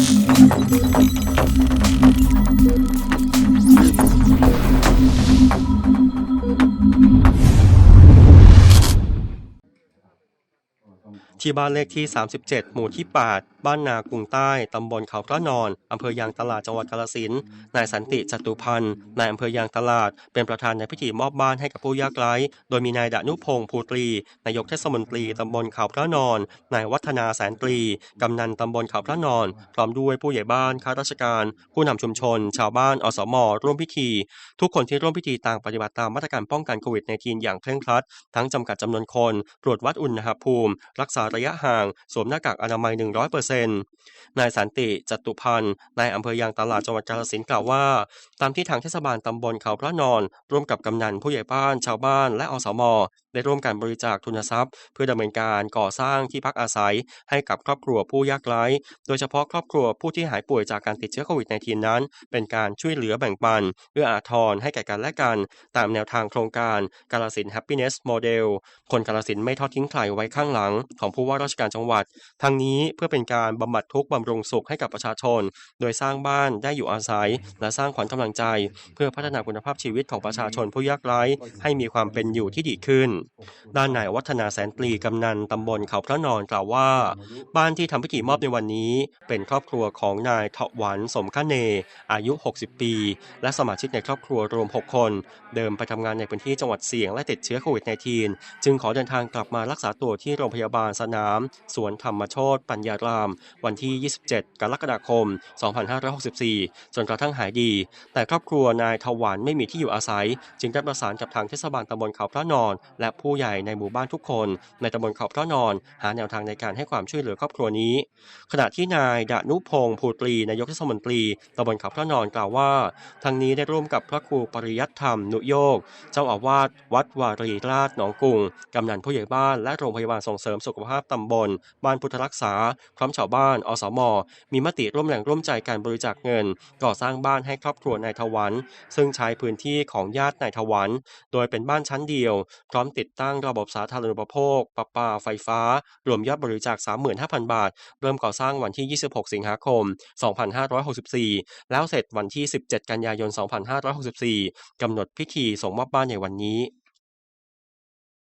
Thank you. ที่บ้านเลขที่ 37 หมู่ที่ 8 บ้านนากรุงใต้ ตำบลเขาพระนอน อำเภอยางตลาดจังหวัดกาฬสินธุ์นายสันติจตุพันธ์นายอำเภอยางตลาด เป็นประธานในพิธีมอบบ้านให้กับผู้ยากไร้ โดยมีนายดานุพงศ์ภูตรี นายกเทศมนตรี ตำบลเขาพระนอน นายวัฒนาแสนตรี กำนันตำบลเขาพระนอน พร้อมด้วยผู้ใหญ่บ้าน ข้าราชการ ผู้นำชุมชน ชาวบ้าน อสม ร่วมพิธี ทุกคนที่ร่วมพิธีต่างปฏิบัติตามมาตรการป้องกันโควิด -19 อย่างเคร่งครัด ทั้งจำกัดจำนวนคน ตรวจวัดอุณหภูมิ รักษาระยะห่าง สวมหน้ากากอนามัย 100%นายสันติจตุพันธ์นายอำเภอยางตลาดจังหวัดกาฬสินธุ์กล่าวว่า ตามที่ทางเทศบาลตำบลเขาพระนอน ร่วมกับกำนันผู้ใหญ่บ้านชาวบ้านและอสมได้ร่วมกันบริจาคทุนทรัพย์ เพื่อดำเนินการก่อสร้างที่พักอาศัย ให้กับครอบครัวผู้ยากไร้ โดยเฉพาะครอบครัวผู้ที่หายป่วยจากการติดเชื้อโควิด -19 นั้น เป็นการช่วยเหลือแบ่งปันเอื้ออาทรให้แก่กันและกัน ตามแนวทางโครงการกาฬสินธุ์ Happiness Model คนกาฬสินไม่ทอดทิ้งใครไว้ข้างหลังของผู้ว่าราชการจังหวัด ทั้งนี้เพื่อเป็นการบำบัดทุกข์บำรุงสุขให้กับประชาชน โดยสร้างบ้านได้อยู่อาศัย และสร้างขวัญกำลังใจ เพื่อพัฒนาคุณภาพชีวิตของประชาชนผู้ยากไร้ให้มีความเป็นอยู่ที่ดีขึ้น ด้านนายวัฒนาแสนปลีกำนันตำบลเขาพระนอนกล่าวว่า บ้านที่ทำพิธีมอบในวันนี้ เป็นครอบครัวของนายเถาวัน สมคะเน อายุ 60 ปี และสมาชิกในครอบครัวรวม 6 คน เดิมไปทำงานในพื้นที่จังหวัดเสี่ยงและติดเชื้อโควิด -19 จึงขอเดินทางกลับมารักษาตัวที่โรงพยาบาลสนามสวนธรรมโชตปัญญาราม วันที่ 27 กรกฎาคม 2564 จนกระทั่งหายดี แต่ครอบครัวนายถวันไม่มีที่อยู่อาศัย จึงได้ประสานกับทางเทศบาลตำบลเขาพระนอน และผู้ใหญ่ในหมู่บ้านทุกคน ในตำบลเขาพระนอน หาแนวทางในการให้ความช่วยเหลือครอบครัวนี้ ขณะที่นายดนุพงศ์ภูตรีนายกเทศมนตรีตำบลเขาพระนอนกล่าวว่า ทางนี้ได้ร่วมกับพระครูปริยัติธรรมนุโยก เจ้าอาวาสวัดวารีราชหนองกุงกำนันผู้ใหญ่บ้านและโรงพยาบาลส่งเสริมสุขภาพาพตำบล บ้านพุทธรักษา พร้อมชาวบ้าน อสม มีมติร่วมแรงร่วมใจการบริจาคเงิน ก่อสร้างบ้านให้ครอบครัวนายทวัน ซึ่งใช้พื้นที่ของญาตินายทวัน โดยเป็นบ้านชั้นเดียว พร้อมติดตั้งระบบสาธารณูปโภคประปา ไฟฟ้า รวมยอดบริจาค 35,000 บาท เริ่มก่อสร้างวันที่ 26 สิงหาคม 2564 แล้วเสร็จวันที่ 17 กันยายน 2564 กำหนดพิธีส่งมอบบ้านในวันนี้